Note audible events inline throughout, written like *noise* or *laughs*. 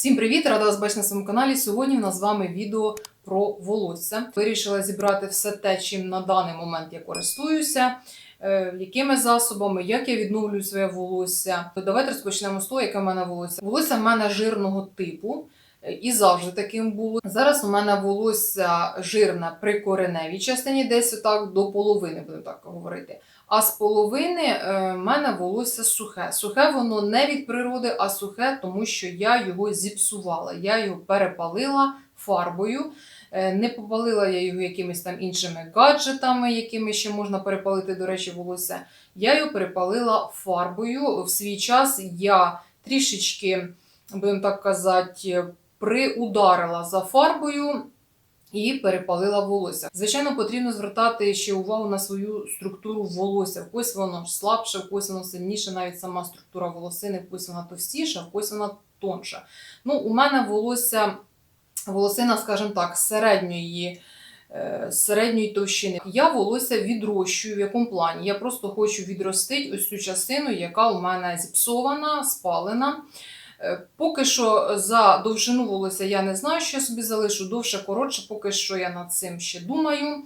Всім привіт! Рада вас бачити на своєму каналі. Сьогодні в нас з вами відео про волосся. Вирішила зібрати все те, чим на даний момент я користуюся, е, якими засобами, як я відновлюю своє волосся. Давайте розпочнемо з того, яке в мене волосся. Волосся в мене жирного типу. е, І завжди таким було. Зараз у мене волосся жирне при кореневій частині, десь отак до половини, будемо так говорити. А з половини е, в мене волосся сухе. Сухе воно не від природи, а сухе, тому що я його зіпсувала. Я його перепалила фарбою. Е, Не попалила я його якимись там іншими гаджетами, якими ще можна перепалити, до речі, волосся. Я його перепалила фарбою. В свій час я трішечки, будемо так казати, приударила за фарбою і перепалила волосся. Звичайно, потрібно звертати ще увагу на свою структуру волосся. В когось воно слабше, в когось воно сильніше, навіть сама структура волосини, в когось вона товстіша, в когось вона тонша. Ну, у мене волосся, волосина, скажімо так, середньої. е, Середньої товщини. Я волосся відрощую. В якому плані? Я просто хочу відростити ось цю частину, яка у мене зіпсована, спалена. Е, Поки що за довжину волосся я не знаю, що я собі залишу. Довше, коротше, поки що я над цим ще думаю.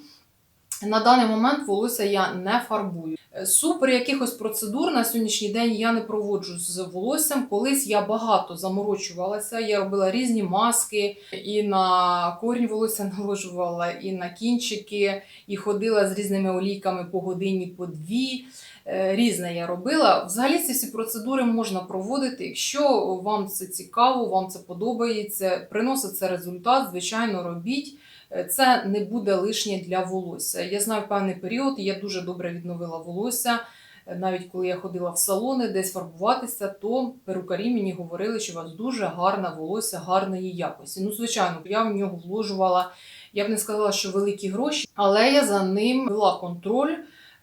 На даний момент волосся я не фарбую. Е, Супер якихось процедур на сьогоднішній день я не проводжу з волоссям. Колись я багато заморочувалася. Я робила різні маски, і на корінь волосся *laughs* наложувала, і на кінчики, і ходила з різними олійками по годині, по дві. Е, Різне я робила. Взагалі ці всі процедури можна проводити. Якщо вам це цікаво, вам це подобається, приносить це результат, звичайно, робіть. Е, Це не буде лишнє для волосся. Я знаю певний період, я дуже добре відновила волосся. Е, Навіть коли я ходила в салони десь фарбуватися, то перукарі мені говорили, що у вас дуже гарне волосся гарної якості. Ну, звичайно, я в нього вложувала, я б не сказала, що великі гроші, але я за ним вела контроль.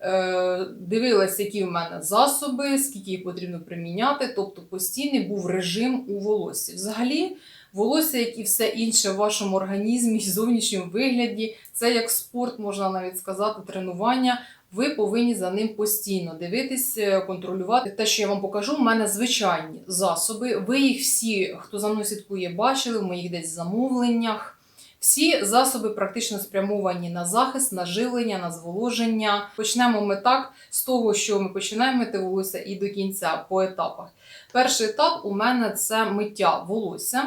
Е, Дивилася, які в мене засоби, скільки їх потрібно приміняти. Тобто постійний був режим у волоссі. Взагалі, волосся, як і все інше в вашому організмі, зовнішньому вигляді, це як спорт, можна навіть сказати, тренування. Ви повинні за ним постійно дивитись, е, контролювати. Те, що я вам покажу, в мене звичайні засоби. Ви їх всі, хто за мною слідкує, бачили в моїх десь замовленнях. Всі засоби практично спрямовані на захист, на живлення, на зволоження. Почнемо ми так з того, що ми починаємо мити волосся і до кінця по етапах. Перший етап у мене це миття волосся.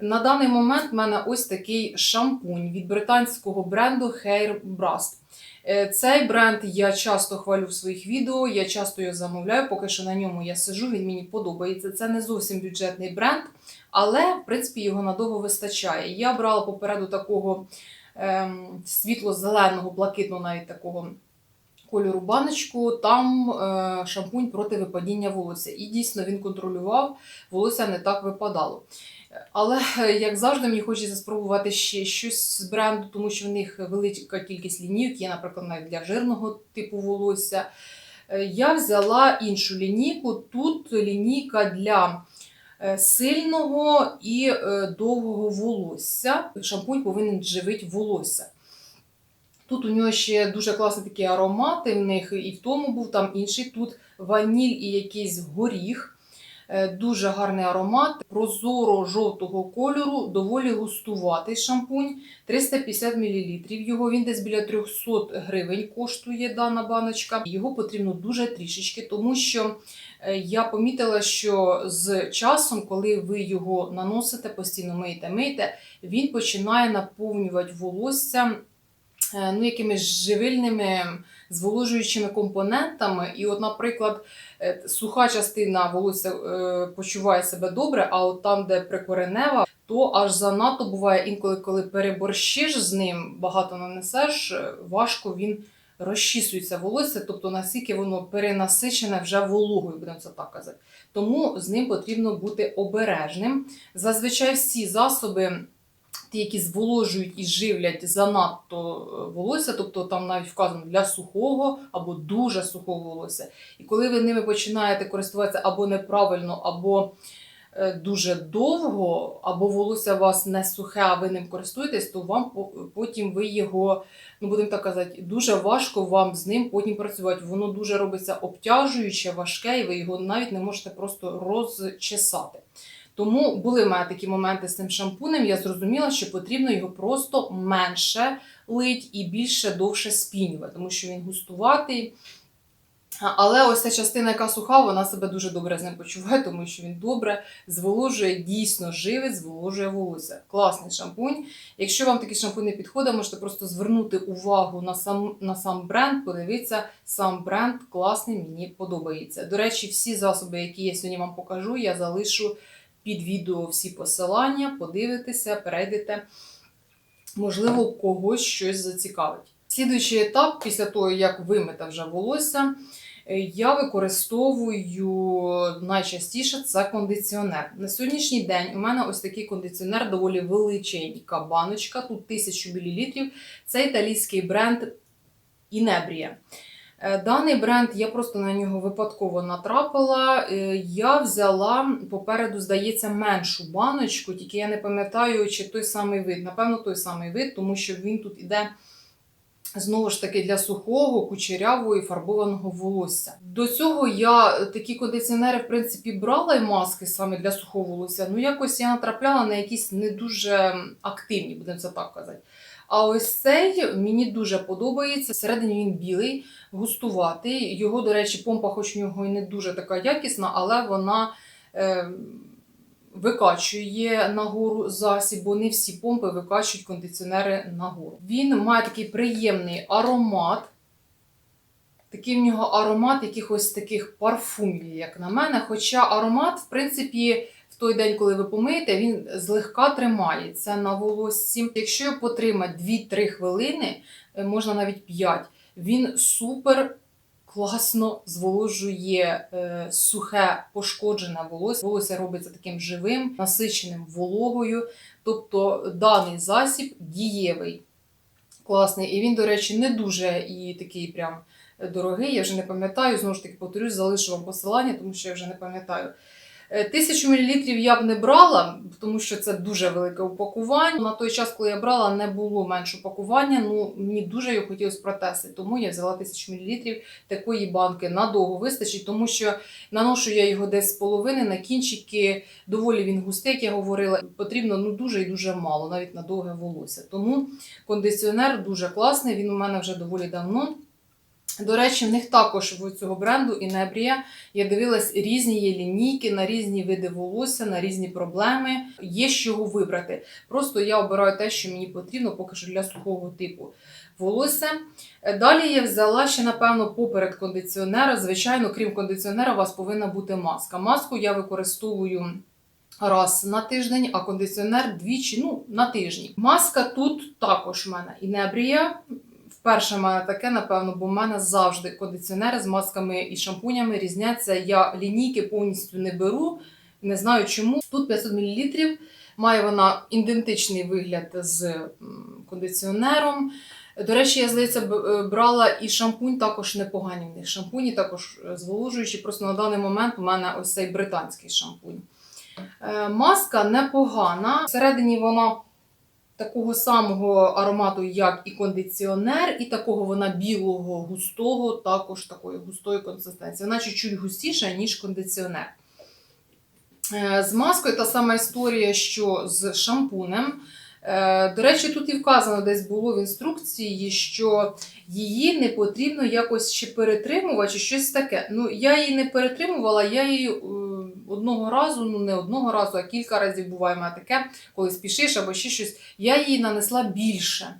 На даний момент в мене ось такий шампунь від британського бренду Hair Brust. Е, Цей бренд я часто хвалю в своїх відео, я часто його замовляю, поки що на ньому я сижу, він мені подобається. Це не зовсім бюджетний бренд, але в принципі його надовго вистачає. Я брала попереду такого ем, світло-зеленого, блакитного навіть такого кольору баночку. Там е, шампунь проти випадіння волосся. І дійсно він контролював, волосся не так випадало. Але, е, як завжди, мені хочеться спробувати ще щось з бренду, тому що в них велика кількість лінійок, є, наприклад, навіть для жирного типу волосся. Е, Я взяла іншу лінійку. Тут лінійка для сильного і е, довгого волосся. Шампунь повинен живити волосся. Тут у нього ще дуже класні такі аромати, в них і в тому був там інший. Тут ваніль і якийсь горіх. Е, Дуже гарний аромат, прозоро-жовтого кольору, доволі густуватий шампунь, 350 мл. Його він десь біля 300 гривень коштує дана баночка. Його потрібно дуже трішечки, тому що е, я помітила, що з часом, коли ви його наносите, постійно миєте, миєте, він починає наповнювати волосся е, ну, якимись живильними зволожуючими компонентами. І, от, наприклад, е, суха частина волосся е, почуває себе добре, а от там, де прикоренева, то аж занадто буває інколи, коли переборщиш з ним, багато нанесеш, е, важко він розчісується волосся, тобто наскільки воно перенасичене вже вологою, будемо це так казати. Тому з ним потрібно бути обережним. Зазвичай всі засоби ті, які зволожують і живлять занадто е, волосся, тобто там навіть вказано для сухого або дуже сухого волосся. І коли ви ними починаєте користуватися або неправильно, або е, дуже довго, або волосся у вас не сухе, а ви ним користуєтесь, то вам потім ви його, ну будемо так казати, дуже важко вам з ним потім працювати. Воно дуже робиться обтяжуюче, важке, і ви його навіть не можете просто розчесати. Тому були в мене такі моменти з цим шампунем. Я зрозуміла, що потрібно його просто менше лить і більше довше спінювати, тому що він густуватий. Але ось ця частина, яка суха, вона себе дуже добре з ним почуває, тому що він добре зволожує, дійсно живить, зволожує волосся. Класний шампунь. Якщо вам такий шампунь не підходить, можете просто звернути увагу на сам, на сам бренд, подивіться, сам бренд класний, мені подобається. До речі, всі засоби, які я сьогодні вам покажу, я залишу під відео всі посилання, подивитеся, перейдете. Можливо, когось щось зацікавить. Слідуючий етап, після того, як вимите вже волосся, е, я використовую найчастіше це кондиціонер. На сьогоднішній день у мене ось такий кондиціонер доволі величенька баночка, тут 1000 мл. Це італійський бренд Inebria. Е, Даний бренд я просто на нього випадково натрапила. Е, Я взяла попереду, здається, меншу баночку, тільки я не пам'ятаю, чи той самий вид. Напевно, той самий вид, тому що він тут іде знову ж таки для сухого, кучерявого і фарбованого волосся. До цього я такі кондиціонери, в принципі, брала і маски саме для сухого волосся. Ну, якось я натрапляла на якісь не дуже активні, будемо це так казати. А ось цей мені дуже подобається. Всередині він білий, густуватий. Його, до речі, помпа, хоч у нього і не дуже така якісна, але вона е, викачує нагору засіб, бо не всі помпи викачують кондиціонери нагору. Він має такий приємний аромат. Такий в нього аромат якихось таких парфумів, як на мене. Хоча аромат, в принципі, в той день, коли ви помиєте, він злегка тримається на волоссі. Якщо його потримати 2-3 хвилини, е, можна навіть 5, він супер класно зволожує е, сухе пошкоджене волосся. Волосся робиться таким живим, насиченим вологою. Тобто даний засіб дієвий, класний. І він, до речі, не дуже і такий прям дорогий. Я вже не пам'ятаю. Знову ж таки, повторюсь, залишу вам посилання, тому що я вже не пам'ятаю. Е, Тисячу мілілітрів я б не брала, тому що це дуже велике упакування. На той час, коли я брала, не було менше упакування. Ну мені дуже його хотілося протестити, тому я взяла тисячу мілілітрів такої банки надовго вистачить, тому що наношу я його десь з половини на кінчики. Доволі він густий, як я говорила. Потрібно ну дуже і дуже мало, навіть на довге волосся. Тому кондиціонер дуже класний. Він у мене вже доволі давно. До речі, в них також в цього бренду Інебрія я дивилась різні є лінійки на різні види волосся, на різні проблеми. Є з чого вибрати. Просто я обираю те, що мені потрібно, поки що для сухого типу волосся. Е, Далі я взяла ще, напевно, поперед кондиціонера. Звичайно, крім кондиціонера, у вас повинна бути маска. Маску я використовую. Раз на тиждень, а кондиціонер двічі ну, на тижні. Маска тут також в мене інебрія. Вперше в мене таке, напевно, бо в мене завжди кондиціонери з масками і шампунями різняться. Я лінійки повністю не беру, не знаю чому. Тут 500 мл. Має вона ідентичний вигляд з кондиціонером. До речі, я здається, е, брала і шампунь також непогані в них. Шампуні також е, зволожуючі. Просто на даний момент у мене ось цей британський шампунь. Е, Маска непогана. Всередині вона такого самого аромату, як і кондиціонер, і такого вона білого, густого, також такої густої консистенції. Вона чуть-чуть густіша, ніж кондиціонер. Е, З маскою та сама історія, що з шампунем. Е, До речі, тут і вказано десь було в інструкції, що її не потрібно якось ще перетримувати, чи щось таке. Ну, я її не перетримувала, я її е, одного разу, ну не одного разу, а кілька разів буває мене таке, коли спішиш або ще щось, я її нанесла більше.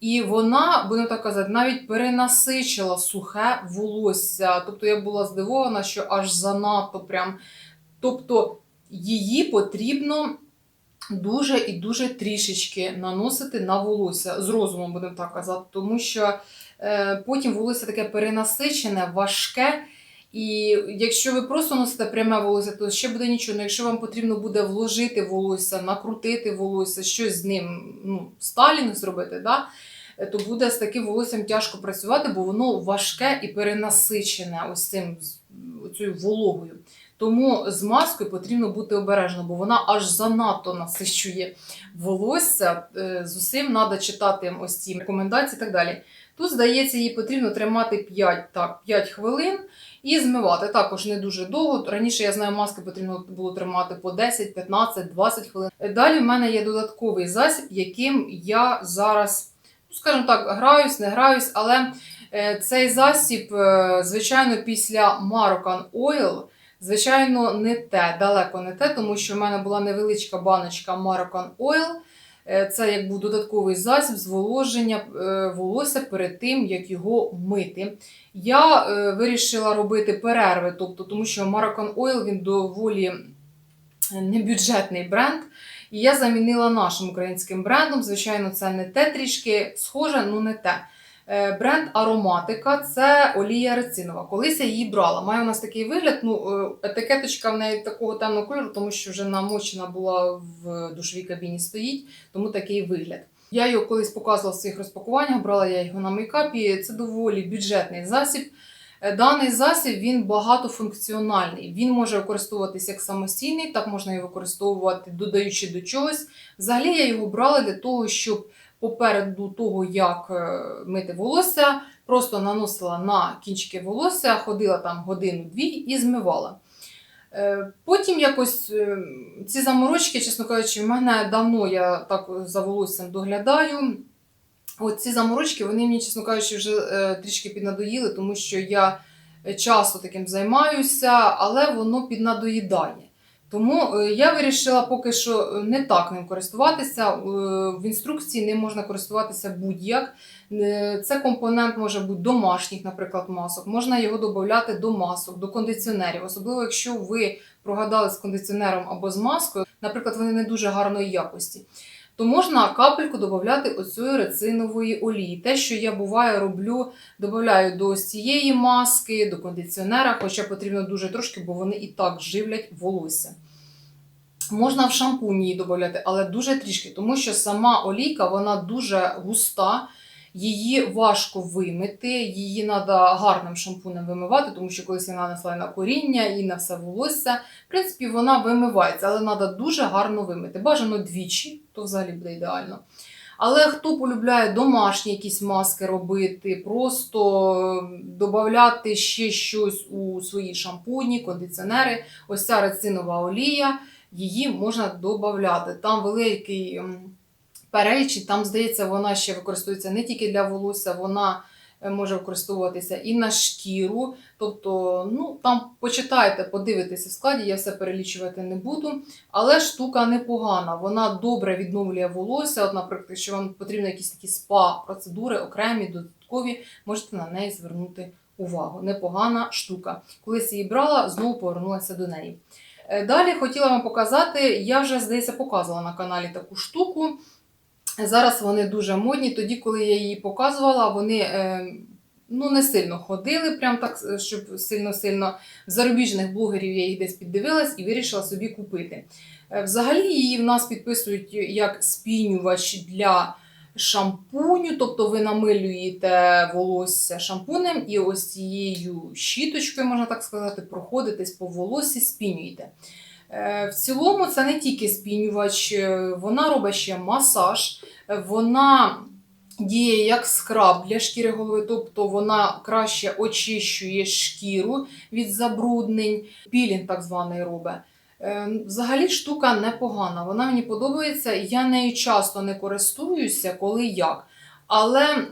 І вона, будемо так казати, навіть перенасичила сухе волосся. Тобто я була здивована, що аж занадто прям. Тобто її потрібно дуже і дуже трішечки наносити на волосся з розумом, будемо так казати, тому що е, потім волосся таке перенасичене, важке. І якщо ви просто носите пряме волосся, то ще буде нічого. Але якщо вам потрібно буде вложити волосся, накрутити волосся, щось з ним, ну, сталінг зробити, да? то буде з таким волоссям тяжко працювати, бо воно важке і перенасичене ось цим цією вологою. Тому з маскою потрібно бути обережно, бо вона аж занадто насичує волосся. Е, З усім треба читати ось ці рекомендації і так далі. Тут, здається, їй потрібно тримати 5, так, 5 хвилин. І змивати також не дуже довго. Раніше я знаю, маски потрібно було тримати по 10, 15, 20 хвилин. Далі в мене є додатковий засіб, яким я зараз, ну скажімо так, граюсь, не граюсь, але е, цей засіб, е, звичайно, після Marocan Oil, звичайно, не те, далеко не те, тому що в мене була невеличка баночка Marocan Oil. Е, Це як був додатковий засіб зволоження е, волосся перед тим, як його мити. Я е, вирішила робити перерви, тобто, тому що Maracan Oil він доволі небюджетний бренд. І я замінила нашим українським брендом. Звичайно, це не те трішки схоже, ну не те. Е, Бренд Ароматика це олія рецинова. Колись я її брала. Має у нас такий вигляд. Ну, е, етикеточка в неї такого темного кольору, тому що вже намочена була в душовій кабіні стоїть, тому такий вигляд. Я його колись показувала в своїх розпакуваннях, брала я його на мейкапі. Це доволі бюджетний засіб. Е, Даний засіб він багатофункціональний. Він може використовуватися як самостійний, так можна його використовувати, додаючи до чогось. Взагалі я його брала для того, щоб попереду того, як е, мити волосся, просто наносила на кінчики волосся, ходила там годину-дві і змивала. Е, Потім якось е, ці заморочки, чесно кажучи, в мене давно я так за волоссям доглядаю. От ці заморочки, вони мені, чесно кажучи, вже трішки піднадоїли, тому що я часто таким займаюся, але воно піднадоїдає. Тому е, я вирішила поки що не так ним користуватися. Е, В інструкції ним можна користуватися будь-як. Е, Це компонент може бути домашніх, наприклад, масок. Можна його додати до масок, до кондиціонерів. Особливо, якщо ви прогадали з кондиціонером або з маскою, наприклад, вони не дуже гарної якості. То можна капельку додати оцієї рацинової олії. Те, що я буває роблю, додаю до цієї маски, до кондиціонера, хоча потрібно дуже трошки, бо вони і так живлять волосся. Можна в шампунь її додати, але дуже трішки, тому що сама олійка вона дуже густа, її важко вимити, її треба гарним шампунем вимивати, тому що колись я нанесла на коріння і на все волосся. В принципі, вона вимивається, але треба дуже гарно вимити. Бажано двічі, то взагалі буде ідеально. Але хто полюбляє домашні якісь маски робити, просто додати ще щось у свої шампуні, кондиціонери, ось ця рецинова олія, її можна додати. Там великий переліч, там, здається, вона ще використовується не тільки для волосся, вона може використовуватися і на шкіру. Тобто, ну там почитайте, подивитеся в складі, я все перелічувати не буду. Але штука непогана, вона добре відновлює волосся. От, наприклад, якщо вам потрібні якісь такі спа-процедури, окремі, додаткові, можете на неї звернути увагу. Непогана штука. Колись її брала, знову повернулася до неї. Е, Далі хотіла вам показати, я вже, здається, показувала на каналі таку штуку. Зараз вони дуже модні. Тоді, коли я її показувала, вони е, ну, не сильно ходили, прям так, е, щоб сильно-сильно зарубіжних блогерів я їх десь піддивилась і вирішила собі купити. Е, Взагалі її в нас підписують як спінювач для шампуню, тобто ви намилюєте волосся шампунем і ось цією щіточкою, можна так сказати, проходитесь по волоссі, спінюєте. Е, В цілому це не тільки спінювач, е, вона робить ще масаж, вона діє як скраб для шкіри голови, тобто вона краще очищує шкіру від забруднень, пілінг так званий робить. Е, Взагалі штука непогана, вона мені подобається, я нею часто не користуюся, коли як. Але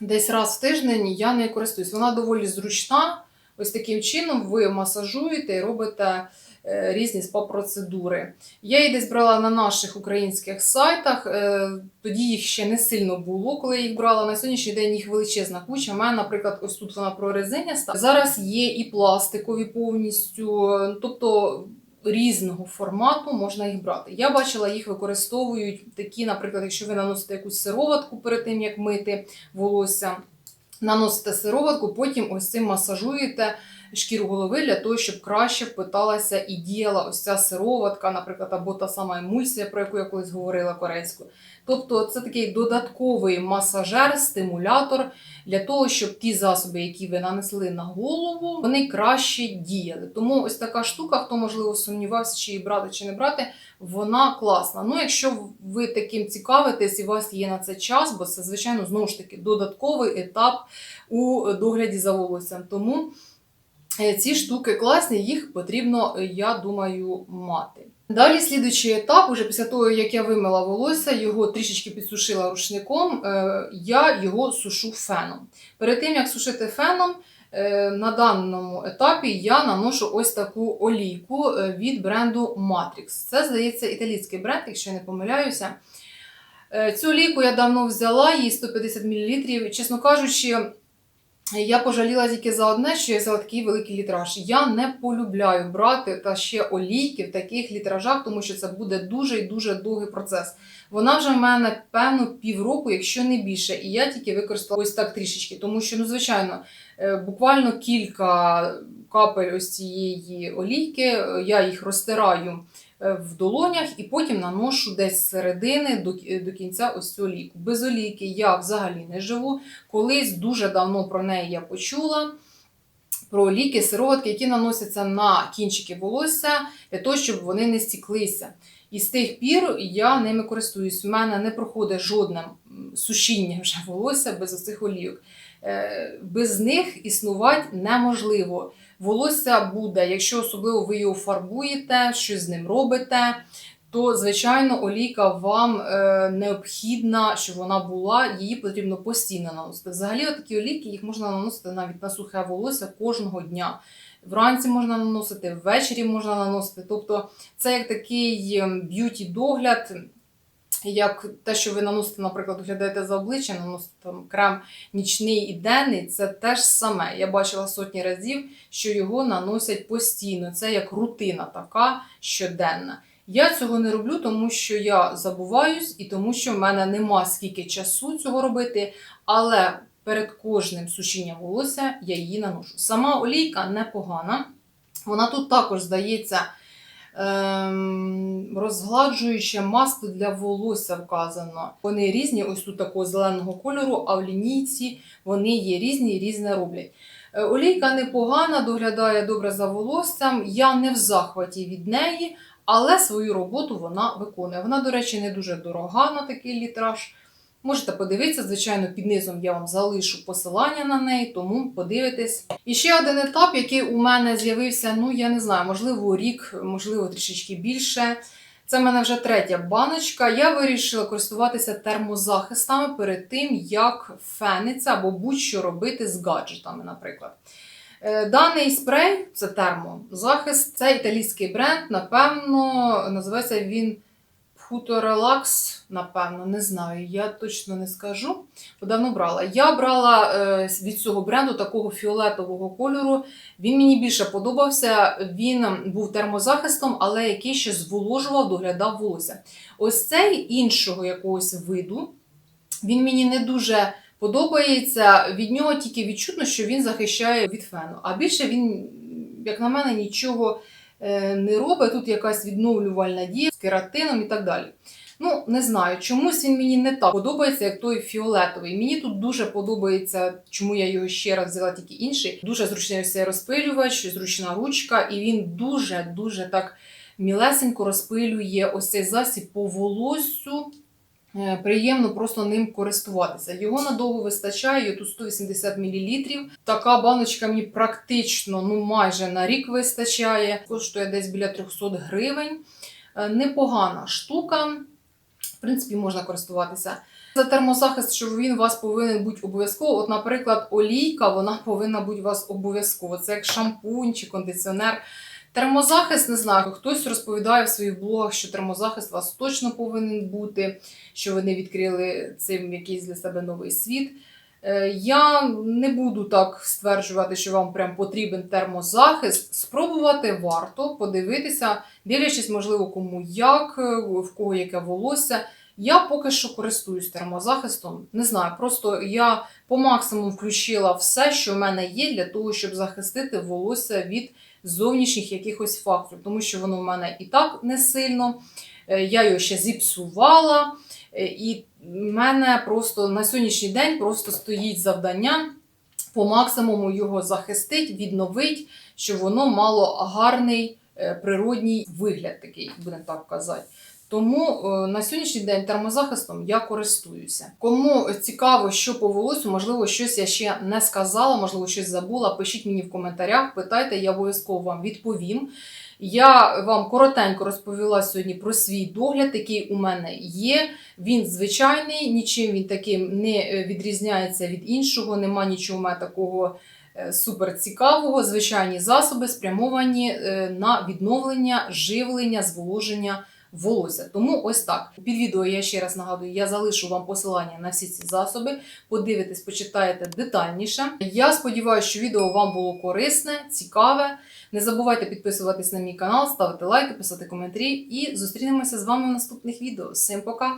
десь раз в тиждень я нею користуюсь. Вона доволі зручна. Ось таким чином ви масажуєте і робите різні спа-процедури. Я її десь брала на наших українських сайтах. е, Тоді їх ще не сильно було, коли їх брала. На сьогоднішній день їх величезна куча. У мене, наприклад, ось тут вона прорезиняста. Зараз є і пластикові повністю. е, Тобто різного формату можна їх брати. Я бачила, їх використовують такі, наприклад, якщо ви наносите якусь сироватку перед тим, як мити волосся, наносите сироватку, потім ось цим масажуєте шкіру голови для того, щоб краще впиталася і діяла ось ця сироватка, наприклад, або та сама емульсія, про яку я колись говорила корейською. Тобто це такий додатковий масажер, стимулятор для того, щоб ті засоби, які ви нанесли на голову, вони краще діяли. Тому ось така штука, хто можливо сумнівався, чи її брати, чи не брати, вона класна. Ну, якщо ви таким цікавитесь і у вас є на це час, бо це, звичайно, знову ж таки додатковий етап у догляді за волоссям. Тому Ці штуки класні, їх потрібно, е, я думаю, мати. Далі слідуючий етап, уже після того, як я вимила волосся, його трішечки підсушила рушником, е, я його сушу феном. Перед тим, як сушити феном, е, на даному етапі я наношу ось таку олійку е, від бренду Matrix. Це, здається, італійський бренд, якщо я не помиляюся. Е, Цю олійку я давно взяла, їй 150 мл. Чесно кажучи, я пожаліла тільки за одне, що я взяла такий великий літраж. Я не полюбляю брати та ще олійки в таких літражах, тому що це буде дуже і дуже довгий процес. Вона вже в мене певно півроку, якщо не більше, і я тільки використала ось так трішечки, тому що, ну, звичайно, е, буквально кілька капель ось цієї олійки, е, я їх розтираю в долонях і потім наношу десь з середини до, до кінця ось цю олійку. Без олійки я взагалі не живу. Колись дуже давно про неї я почула. Про ліки, сироватки, які наносяться на кінчики волосся для того, щоб вони не стіклися. І з тих пір я ними користуюсь. У мене не проходить жодне сушіння вже волосся без оцих олійок. Е, Без них існувати неможливо. Волосся буде, якщо особливо ви його фарбуєте, щось з ним робите, то, звичайно, олійка вам е, необхідна, щоб вона була, її потрібно постійно наносити. Взагалі, такі олійки їх можна наносити навіть на сухе волосся кожного дня. Вранці можна наносити, ввечері можна наносити. Тобто це як такий б'юті-догляд, як те, що ви наносите, наприклад, доглядаєте за обличчям, наносите там крем нічний і денний, це те ж саме. Я бачила сотні разів, що його наносять постійно. Це як рутина така щоденна. Я цього не роблю, тому що я забуваюсь і тому, що в мене нема скільки часу цього робити, але перед кожним сушінням волосся я її наношу. Сама олійка непогана. Вона тут також здається розгладжуюче масло для волосся вказано. Вони різні, ось тут такого зеленого кольору, а в лінійці вони є різні і різне роблять. Е, Олійка непогана, доглядає добре за волоссям. Я не в захваті від неї, але свою роботу вона виконує. Вона, до речі, не дуже дорога на такий літраж. Можете подивитися, звичайно, під низом я вам залишу посилання на неї, тому подивитесь. І ще один етап, який у мене з'явився, ну я не знаю, можливо, рік, можливо, трішечки більше. Це в мене вже третя баночка. Я вирішила користуватися термозахистами перед тим, як фениться або будь-що робити з гаджетами, наприклад. Е, Даний спрей це термозахист, це італійський бренд, напевно, називається він Futorelax, напевно, не знаю, я точно не скажу. Давно брала. Я брала е, від цього бренду такого фіолетового кольору. Він мені більше подобався. Він був термозахистом, але який ще зволожував, доглядав волосся. Ось цей іншого якогось виду. Він мені не дуже подобається. Від нього тільки відчутно, що він захищає від фену. А більше він, як на мене, нічого не робить. Тут якась відновлювальна дія з кератином і так далі. Ну, не знаю, чомусь він мені не так подобається, як той фіолетовий. Мені тут дуже подобається, чому я його ще раз взяла тільки інший. Дуже зручний цей розпилювач, зручна ручка, і він дуже-дуже так мілесенько розпилює ось цей засіб по волоссю. Е, Приємно просто ним користуватися. Його надовго вистачає, тут 180 мл. Така баночка мені практично ну майже на рік вистачає. Коштує десь біля 300 гривень. Е, Непогана штука. В принципі, можна користуватися. За термозахист, що він вас повинен бути обов'язково. От, наприклад, олійка, вона повинна бути у вас обов'язково. Це як шампунь чи кондиціонер. Термозахист, не знаю, хтось розповідає в своїх блогах, що термозахист у вас точно повинен бути, що вони відкрили цим якийсь для себе новий світ. Е, Я не буду так стверджувати, що вам прям потрібен термозахист. Спробувати варто подивитися, дивлячись, можливо, кому як, е, в кого яке волосся. Я поки що користуюсь термозахистом. Не знаю, просто я по максимуму включила все, що в мене є, для того, щоб захистити волосся від зовнішніх якихось факторів, тому що воно в мене і так не сильно. Е, Я його ще зіпсувала, е, і в мене просто на сьогоднішній день просто стоїть завдання по максимуму його захистить, відновить, щоб воно мало гарний е, природній вигляд такий, будемо так казати. Тому е, на сьогоднішній день термозахистом я користуюся. Кому цікаво, що по волосю, можливо, щось я ще не сказала, можливо, щось забула. Пишіть мені в коментарях, питайте, я обов'язково вам відповім. Я вам коротенько розповіла сьогодні про свій догляд, який у мене є. Він звичайний, нічим він таким не е, відрізняється від іншого, нема нічого у мене такого е, супер цікавого. Звичайні засоби спрямовані на відновлення, живлення, зволоження волосся. Тому ось так. Під відео я ще раз нагадую, я залишу вам посилання на всі ці засоби. Подивитесь, почитаєте детальніше. Я сподіваюся, що відео вам було корисне, цікаве. Не забувайте підписуватись на мій канал, ставити лайки, писати коментарі і зустрінемося з вами в наступних відео. Всім пока!